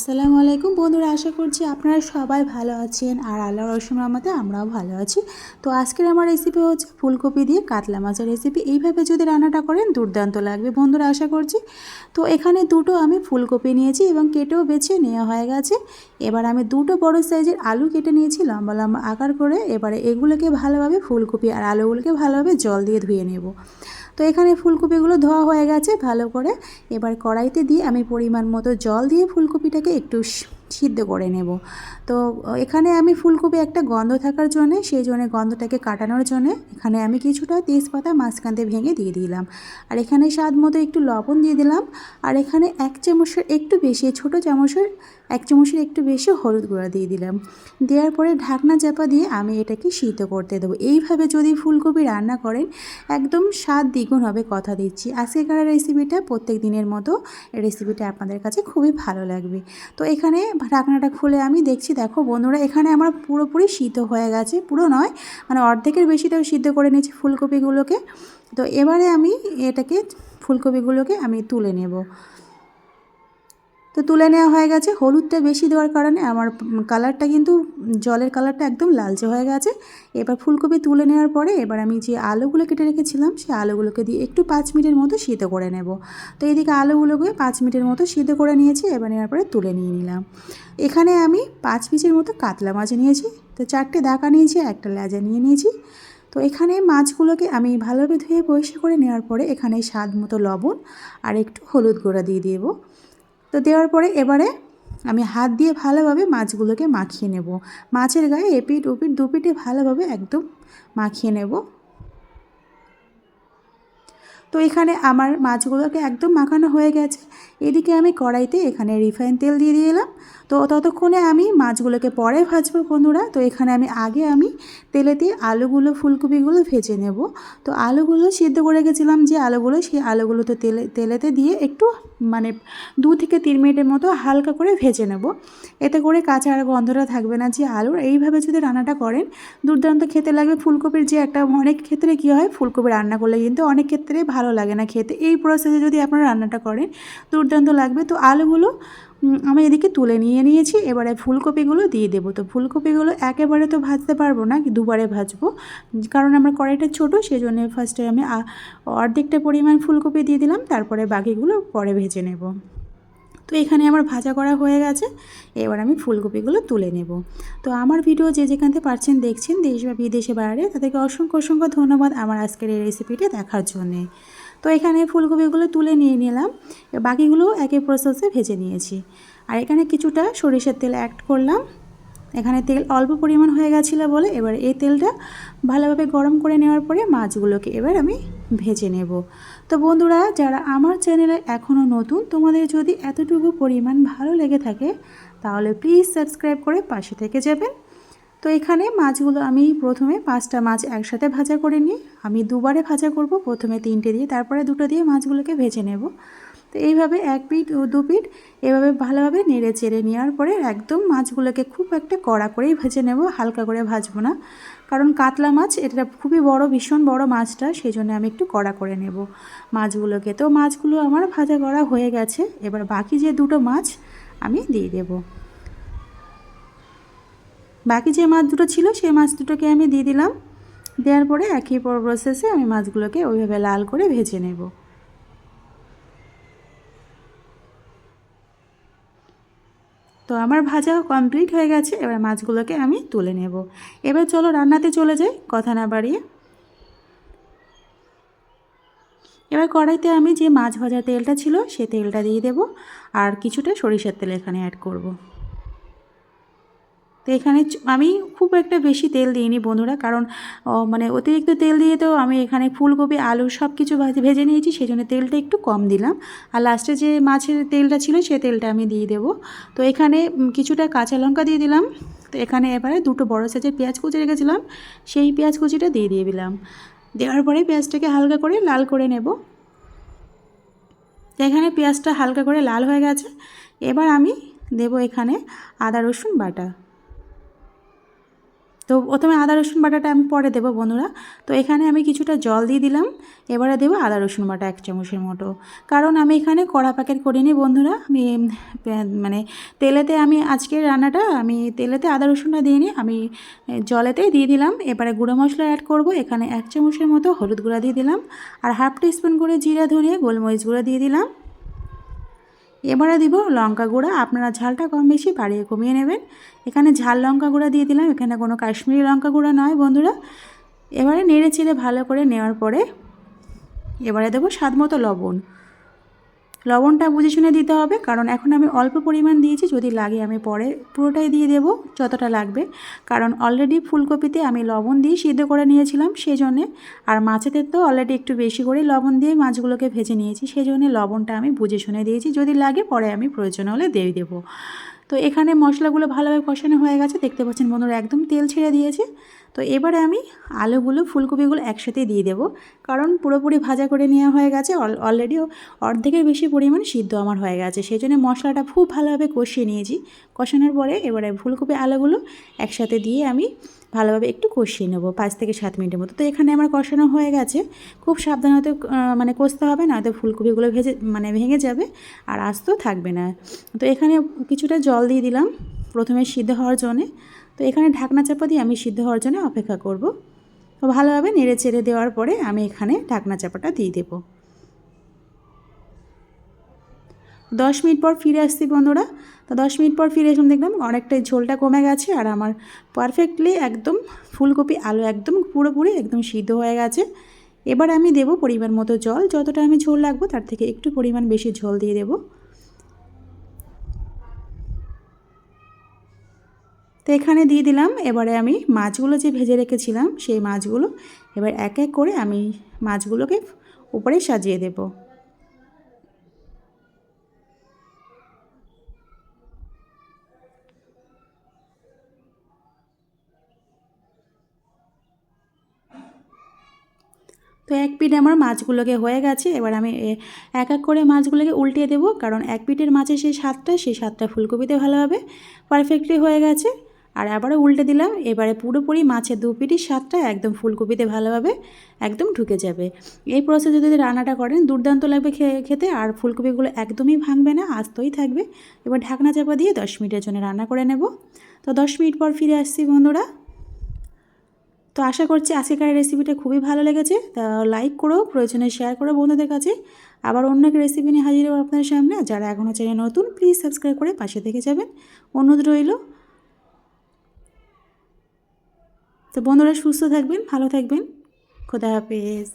আসসালামু আলাইকুম বন্ধুরা, আশা করছি আপনারা সবাই ভালো আছেন আর আল্লাহ রসুন রহমতে আমরাও ভালো আছি। তো আজকের আমার রেসিপি হচ্ছে ফুলকপি দিয়ে কাতলা মাছের রেসিপি এইভাবে যদি রান্নাটা করেন দুর্দান্ত লাগবে বন্ধুরা, আশা করছি। তো এখানে দুটো আমি ফুলকপি নিয়েছি এবং কেটেও বেছে নেওয়া হয়ে গেছে। এবার আমি দুটো বড় সাইজের আলু কেটে নিয়েছি লম্বা লম্বা আকার করে। এবারে এগুলোকে ভালোভাবে ফুলকপি আর আলুগুলোকে ভালোভাবে জল দিয়ে ধুয়ে নেব। তো এখানে ফুলকপিগুলো ধোয়া হয়ে গেছে ভালো করে। এবার কড়াইতে দিয়ে আমি পরিমাণ মতো জল দিয়ে ফুলকপিটাকে একটু সিদ্ধ করে নেব। তো, এখানে আমি ফুলকপি একটা গন্ধ থাকার জন্যে, সেই জন্য গন্ধটাকে কাটানোর জন্যে, এখানে আমি কিছুটা তেজপাতা মাঝখানতে ভেঙে দিয়ে দিলাম। আর এখানে স্বাদ মতো একটু লবণ দিয়ে দিলাম। আর এখানে এক চামচের একটু বেশি, ছোটো চামচের, এক চামচের একটু বেশি হলুদ গুঁড়া দিয়ে দিলাম। দেওয়ার পরে ঢাকনা চাপা দিয়ে আমি এটাকে সিদ্ধ করতে দেবো। এইভাবে যদি ফুলকপি রান্না করেন, একদম স্বাদ দ্বিগুণ হবে কথা দিচ্ছি। আজকেকার রেসিপিটা প্রত্যেক দিনের মতো রেসিপিটা আপনাদের কাছে খুবই ভালো লাগবে। তো এখানে ঢাকনাটা খুলে আমি দেখছি, দেখো বন্ধুরা, এখানে আমার পুরোপুরি সিদ্ধ হয়ে গেছে, পুরো নয় মানে অর্ধেকের বেশি তো সিদ্ধ করে নিয়েছি ফুলকপিগুলোকে। তো এবারে আমি এটাকে, ফুলকপিগুলোকে আমি তুলে নেব। তো তুলে নেওয়া হয়ে গেছে। হলুদটা বেশি দেওয়ার কারণে আমার কালারটা কিন্তু, জলের কালারটা একদম লালচে হয়ে গেছে। এবার ফুলকপি তুলে নেওয়ার পরে এবার আমি যে আলুগুলো কেটে রেখেছিলাম সেই আলুগুলোকে দিয়ে একটু পাঁচ মিনিটের মতো সিদ্ধ করে নেব। তো এদিকে আলুগুলোকে পাঁচ মিনিটের মতো সিদ্ধ করে নিয়েছি, এবার নেওয়ার পরে তুলে নিয়ে নিলাম। এখানে আমি পাঁচ পিসের মতো কাতলা মাছ নিয়েছি। তো চারটে দাকা নিয়েছি, একটা লেজা নিয়ে নিয়েছি। তো এখানে মাছগুলোকে আমি ভালোভাবে ধুয়ে পরিষ্কার করে নেওয়ার পরে এখানে স্বাদ মতো লবণ আর একটু হলুদ গুঁড়া দিয়ে দেবো। তো দেওয়ার পরে এবারে আমি হাত দিয়ে ভালোভাবে মাছগুলোকে মাখিয়ে নেব। মাছের গায়ে এপিট ওপিট দুপিটে ভালোভাবে একদম মাখিয়ে নেব। তো এখানে আমার মাছগুলোকে একদম মাখানো হয়ে গেছে। এদিকে আমি কড়াইতে এখানে রিফাইন তেল দিয়ে দিলাম তো ততক্ষণে আমি মাছগুলোকে পরে ভাজবো বন্ধুরা। তো এখানে আমি আগে আমি তেলেতে আলুগুলো, ফুলকপিগুলো ভেজে নেব। তো আলুগুলো সিদ্ধ করে গেছিলাম যে আলুগুলো, সেই আলুগুলো তো তেলে, তেলেতে দিয়ে একটু মানে দু থেকে তিন মিনিটের মতো হালকা করে ভেজে নেব। এতে করে কাঁচা আর গন্ধটা থাকবে না যে আলুর। এইভাবে যদি রান্নাটা করেন, দুর্দান্ত খেতে লাগবে। ফুলকপির যে একটা অনেক ক্ষেত্রে কী হয়, ফুলকপি রান্না করলে কিন্তু অনেক ক্ষেত্রে ভালো লাগে না খেতে। এই প্রসেসে যদি আপনারা রান্নাটা করেন, দুর্দান্ত লাগবে। তো আলুগুলো আমি এদিকে তুলে নিয়ে নিয়েছি। এবারে ফুলকপিগুলো দিয়ে দেবো। তো ফুলকপিগুলো একেবারে তো ভাজতে পারব না, দুবারে ভাজবো। কারণ আমার কড়াইটা ছোটো সেই জন্য ফার্স্টে আমি অর্ধেকটা পরিমাণ ফুলকপি দিয়ে দিলাম। তারপরে বাকিগুলো পরে ভেজে নেব। তো এখানে আমার ভাজা করা হয়ে গেছে। এবার আমি ফুলকপিগুলো তুলে নেব। তো আমার ভিডিও যে যেখান থেকে পারছেন দেখছেন, দেশ বা বিদেশে বাইরে তাদেরকে অসংখ্য অসংখ্য ধন্যবাদ আমার আজকের এই রেসিপিটা দেখার জন্যে। তো এখানে ফুলকপিগুলো তুলে নিয়ে নিলাম। বাকিগুলো একই প্রসেসে ভেজে নিয়েছি। আর এখানে কিছুটা সরিষার তেল অ্যাড করলাম। এখানে তেল অল্প পরিমাণ হয়ে গেছিল বলে এবার এই তেলটা ভালোভাবে গরম করে নেওয়ার পরে মাছগুলোকে এবার আমি ভেজে নেব। তো বন্ধুরা, যারা আমার চ্যানেলে এখনও নতুন, তোমাদের যদি এতটুকু পরিমাণ ভালো লেগে থাকে, তাহলে প্লিজ সাবস্ক্রাইব করে পাশে থেকে যাবেন। তো এখানে মাছগুলো আমি প্রথমে পাঁচটা মাছ একসাথে ভাজা করে নিই। আমি দুবারে ভাজা করব, প্রথমে তিনটে দিয়ে, তারপরে দুটো দিয়ে মাছগুলোকে ভেজে নেব। তো এইভাবে এক পিঠ ও দু পিঠ এভাবে ভালোভাবে নেড়ে চেড়ে নেওয়ার পরে একদম মাছগুলোকে খুব একটা কড়া করেই ভেজে নেব, হালকা করে ভাজবো না। কারণ কাতলা মাছ, এটা খুবই বড়, ভীষণ বড় মাছটা সেই জন্য আমি একটু কড়া করে নেব। মাছগুলোকে তো মাছগুলো আমার ভাজা করা হয়ে গেছে, এবার বাকি যে দুটো মাছ আমি দিয়ে দেবো। বাকি যে মাছ দুটো ছিল, সেই মাছ দুটোকে আমি দিয়ে দিলাম। দেওয়ার পরে একই পর প্রসেসে আমি মাছগুলোকে ওইভাবে লাল করে ভেজে নেব। তো আমার ভাজা কমপ্লিট হয়ে গেছে, এবার মাছগুলোকে আমি তুলে নেব। এবার চলো রান্নাতে চলে যাই, কথা না বাড়িয়ে। এবার কড়াইতে আমি যে মাছ ভাজা তেলটা ছিল, সে তেলটা দিয়ে দেব, আর কিছুটা সরিষার তেল এখানে অ্যাড করব। তো এখানে আমি খুব একটা বেশি তেল দিইনি বন্ধুরা, কারণ মানে অতিরিক্ত তেল দিয়ে তো আমি এখানে ফুলকপি, আলু সব কিছু ভেজে নিয়েছি সেই জন্য তেলটা একটু কম দিলাম। আর লাস্টে যে মাছের তেলটা ছিল, সে তেলটা আমি দিয়ে দেবো। তো এখানে কিছুটা কাঁচা লঙ্কা দিয়ে দিলাম। তো এখানে এবারে দুটো বড়ো সাইজের পেঁয়াজ কুচি রেখেছিলাম, সেই পেঁয়াজ কুচিটা দিয়ে দিয়ে দিলাম। দেওয়ার পরে পেঁয়াজটাকে হালকা করে লাল করে নেব। এখানে পেঁয়াজটা হালকা করে লাল হয়ে গেছে। এবার আমি দেব এখানে আদা রসুন বাটা। তো প্রথমে আদা রসুন বাটাটা আমি পরে দেবো বন্ধুরা। তো এখানে আমি কিছুটা জল দিয়ে দিলাম। এবারে দেবো আদা রসুন বাটা এক চামচের মতো। কারণ আমি এখানে কড়া প্যাকেট করিনি বন্ধুরা। আমি মানে তেলেতে আমি আজকের রান্নাটা আমি তেলেতে আদা রসুনটা দিইনি আমি এ, জলেতেই দিয়ে দিলাম। এবারে গুঁড়ো মশলা অ্যাড করব। এখানে এক চামচের মতো হলুদ গুঁড়া দিয়ে দিলাম। আর হাফ টিস্পুন করে জিরা ধনিয়া গোলমরিচ গুঁড়া দিয়ে দিলাম। এবারে দিব লঙ্কা গুঁড়া। আপনারা ঝালটা কম বেশি বাড়িয়ে কমিয়ে নেবেন। এখানে ঝাল লঙ্কা গুঁড়া দিয়ে দিলাম। এখানে কোনো কাশ্মীরি লঙ্কা গুঁড়া নয় বন্ধুরা। এবারে নেড়ে চেড়ে ভালো করে নেওয়ার পরে এবারে দেবো স্বাদ মতো লবণ। লবণটা বুঝে শুনে দিতে হবে, কারণ এখন আমি অল্প পরিমাণ দিয়েছি, যদি লাগে আমি পরে পুরোটাই দিয়ে দেব, যতটা লাগবে। কারণ অলরেডি ফুলকপিতে আমি লবণ দিয়ে সিদ্ধ করে নিয়েছিলাম সেই জন্যে আর মাছেতে তো অলরেডি একটু বেশি করে লবণ দিয়ে মাছগুলোকে ভেজে নিয়েছি সেই জন্য লবণটা আমি বুঝে শুনে দিয়েছি, যদি লাগে পরে আমি প্রয়োজন হলে দিয়ে দেবো। তো এখানে মশলাগুলো ভালোভাবে কষানো হয়ে গেছে, দেখতে পাচ্ছেন বন্ধুরা একদম তেল ছেড়ে দিয়েছে। তো এবারে আমি আলুগুলো, ফুলকপিগুলো একসাথে দিয়ে দেবো। কারণ পুরোপুরি ভাজা করে নেওয়া হয়ে গেছে অলরেডি অর্ধেকের বেশি পরিমাণ সিদ্ধ আমার হয়ে গেছে। সেই জন্য মশলাটা খুব ভালোভাবে কষিয়ে নিয়েছি। কষানোর পরে এবারে ফুলকপি, আলুগুলো একসাথে দিয়ে আমি ভালোভাবে একটু কষিয়ে নেব, পাঁচ থেকে সাত মিনিটের মতো। তো এখানে আমার কষানো হয়ে গেছে। খুব সাবধানতে মানে কষতে হবে না তো ফুলকপিগুলো ভেজে মানে ভেঙে যাবে আর আস্তেও থাকবে না। তো এখানে কিছুটা জল দিয়ে দিলাম প্রথমে সিদ্ধ হওয়ার জন্যে। তো এখানে ঢাকনা চাপা দিয়ে আমি সিদ্ধ হওয়ার জন্য অপেক্ষা করব। তো ভালোভাবে নেড়ে চেড়ে দেওয়ার পরে আমি এখানে ঢাকনা চাপাটা দিয়ে দেবো। দশ মিনিট পর ফিরে আসছি বন্ধুরা। তো দশ মিনিট পর ফিরে এসে দেখলাম অনেকটাই ঝোলটা কমে গেছে আর আমার পারফেক্টলি একদম ফুলকপি আলু একদম পুরোপুরি একদম সিদ্ধ হয়ে গেছে। এবার আমি দেব পরিমাণ মতো জল। যতটা আমি ঝোল লাগবো তার থেকে একটু পরিমাণ বেশি ঝোল দিয়ে দেবো। তো এখানে দিয়ে দিলাম। এবারে আমি মাছগুলো যে ভেজে রেখেছিলাম, সেই মাছগুলো এবার এক এক করে আমি মাছগুলোকে উপরে সাজিয়ে দেবো। তো এক পিঠ আমার মাছগুলোকে হয়ে গেছে। এবার আমি এক এক করে মাছগুলোকে উল্টিয়ে দেবো, কারণ এক পিঠের মাছের সেই স্বাদটা সেই স্বাদটা ফুলকপিতে ভালোভাবে পারফেক্টলি হয়ে গেছে। আর আবারও উল্টে দিলাম, এবারে পুরোপুরি মাছের দু পিটির স্বাদটা একদম ফুলকপিতে ভালোভাবে একদম ঢুকে যাবে। এই প্রসেসে যদি রান্নাটা করেন, দুর্দান্ত লাগবে খেতে আর ফুলকপিগুলো একদমই ভাঙবে না, আস্তই থাকবে। এবার ঢাকনা চাপা দিয়ে দশ মিনিটের জন্য রান্না করে নেব। তো দশ মিনিট পর ফিরে আসছি বন্ধুরা। তো আশা করছি আজকেকার রেসিপিটা খুবই ভালো লেগেছে। তা লাইক করো, প্রয়োজনে শেয়ার করো বন্ধুদের কাছে। আবার অন্য এক রেসিপি নিয়ে হাজির হব আপনাদের সামনে। যারা এখনও চ্যানেল নতুন প্লিজ সাবস্ক্রাইব করে পাশে থেকে যাবেন। অনুরোধ রইল তো বন্ধুরা সুস্থ থাকবেন ভালো থাকবেন। খোদা হাফেজ।